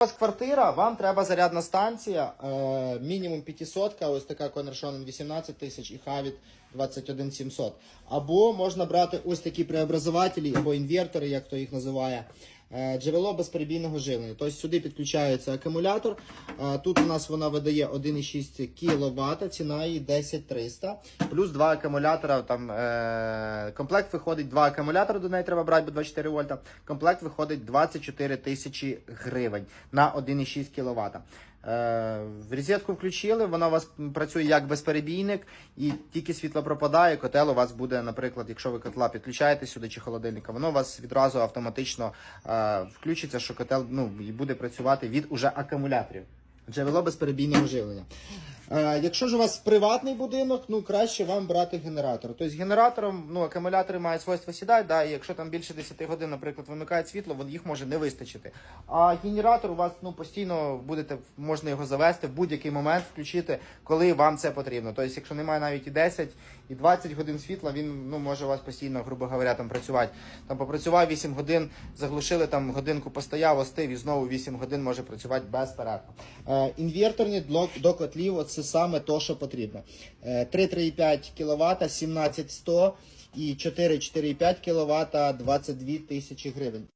У вас квартира, вам треба зарядна станція, е, мінімум 500, ось така Connershonen 18 тисяч і Havit 21 700. Або можна брати ось такі преобразователі або інвертори, як хто їх називає. Е, Джерело безперебійного живлення. Тобто сюди підключається акумулятор. Е, Тут у нас вона видає 1,6 кВт, ціна її 10300. Плюс два акумулятора. Там, е, комплект виходить два акумулятори, до неї треба брати, бо 24 вольта. Комплект виходить 24 тисячі гривень на 1,6 кВт. Е, в розетку включили, вона у вас працює як безперебійник, і тільки світло пропадає, котел у вас буде, наприклад, якщо ви котла підключаєте сюди чи холодильника, воно у вас відразу автоматично е, включиться, що котел ну, і буде працювати від уже акумуляторів. Джерело безперебійного живлення. Е, якщо ж у вас приватний будинок, ну краще вам брати генератор. Тобто генератором ну, акумулятори мають свойство сідати, да, і якщо там більше 10 годин, наприклад, вимикає світло, їх може не вистачити. А генератор у вас ну, постійно будете, можна його завести в будь-який момент, включити, коли вам це потрібно. Тобто, якщо немає навіть і 10, і 20 годин світла, він ну, може у вас постійно, грубо говоря, там працювати. Там попрацював 8 годин, заглушили там годинку, постояв, остив і знову 8 годин може працювати безперервно. Е, інверторні до котлів це саме то, що потрібно. Е, 3,3,5 кВт, 17100 і 4,4,5 кВт, 22 тисячі гривень.